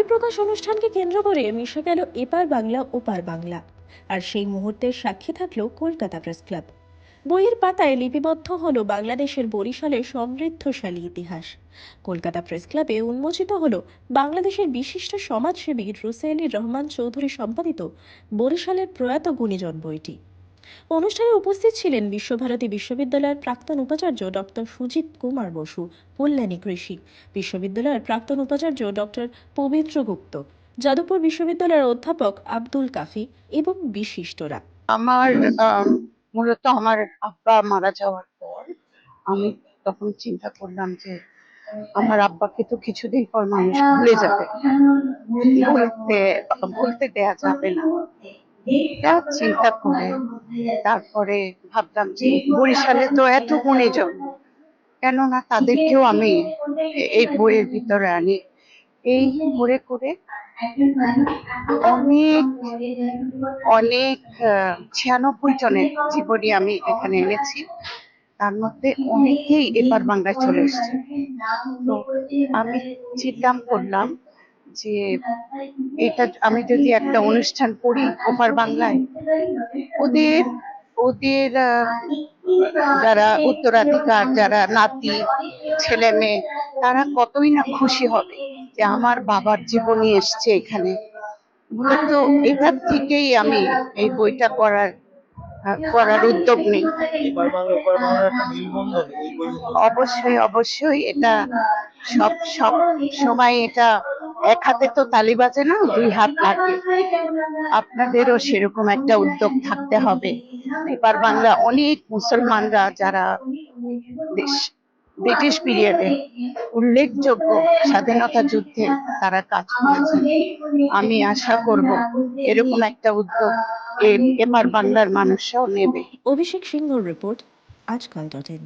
বই প্রকাশ অনুষ্ঠানকে কেন্দ্র করে মিশে গেল এপার বাংলা, ওপার বাংলা। আর সেই মুহূর্তের সাক্ষী থাকল কলকাতা প্রেস ক্লাব। বইয়ের পাতায় লিপিবদ্ধ হল বাংলাদেশের বরিশালের সমৃদ্ধশালী ইতিহাস। কলকাতা প্রেস ক্লাবে উন্মোচিত হল বাংলাদেশের বিশিষ্ট সমাজসেবী রুসেলি রহমান চৌধুরী সম্পাদিত বরিশালের প্রয়াত গুণীজন বইটি। অনুষ্ঠানে উপস্থিত ছিলেন বিশ্বভারতী বিশ্ববিদ্যালয়ের প্রাক্তন উপাচার্য ডক্টর সুজিত কুমার বসু, কল্যাণী কৃষি বিশ্ববিদ্যালয়ের প্রাক্তন উপাচার্য ডক্টর পবিত্র গুপ্ত, যাদবপুর বিশ্ববিদ্যালয়ের অধ্যাপক আব্দুল কাফি এবং বিশিষ্টরা। আমার মূলত আমার আব্বা মারা যাওয়ার পর আমি তখন চিন্তা করলাম যে আমার আব্বাকে তো কিছুদিন পর মানুষ ভুলে যাবে। বলতে বলতে দেয়া যাবে না। এটা চিন্তা করে তারপরে ভাবলাম যে বরিশালে তো এত গুণীজন। কেননা তাদেরকেও আমি এই বইয়ের ভিতরে আনি। এই করে করে অনেক অনেক ছিয়ানব্বই জনের জীবনী আমি এখানে এনেছি। তার মধ্যে অনেকেই এবার বাংলায় চলে এসছে। তো আমি চিন্তা করলাম যে এটা আমি যদি একটা অনুষ্ঠান করি ওপার বাংলায় ওদের ওদের যারা উত্তরাধিকার যারা নাতি ছেলে মেয়ে তারা কতই না খুশি হবে যে আমার বাবার জীবনী এসছে এখানে। মূলত এটার থেকেই আমি এই বইটা করার করার উদ্যোগ নিই। অবশ্যই অবশ্যই এটা সব সব সময় এটা এক হাতে তো তালি বাজে না দুই হাত লাগে। আপনাদেরও সেরকম একটা উদ্যোগ থাকতে হবে। এবার বাংলা অনেক মুসলমানরা যারা দেশ ব্রিটিশ পিরিয়ডে উল্লেখযোগ্য স্বাধীনতা যুদ্ধে তারা কাজ করেছে আমি আশা করব এরকম একটা উদ্যোগ এবার বাংলার মানুষরাও নেবে। অভিষেক সিংহর রিপোর্ট আজকাল ডট ইন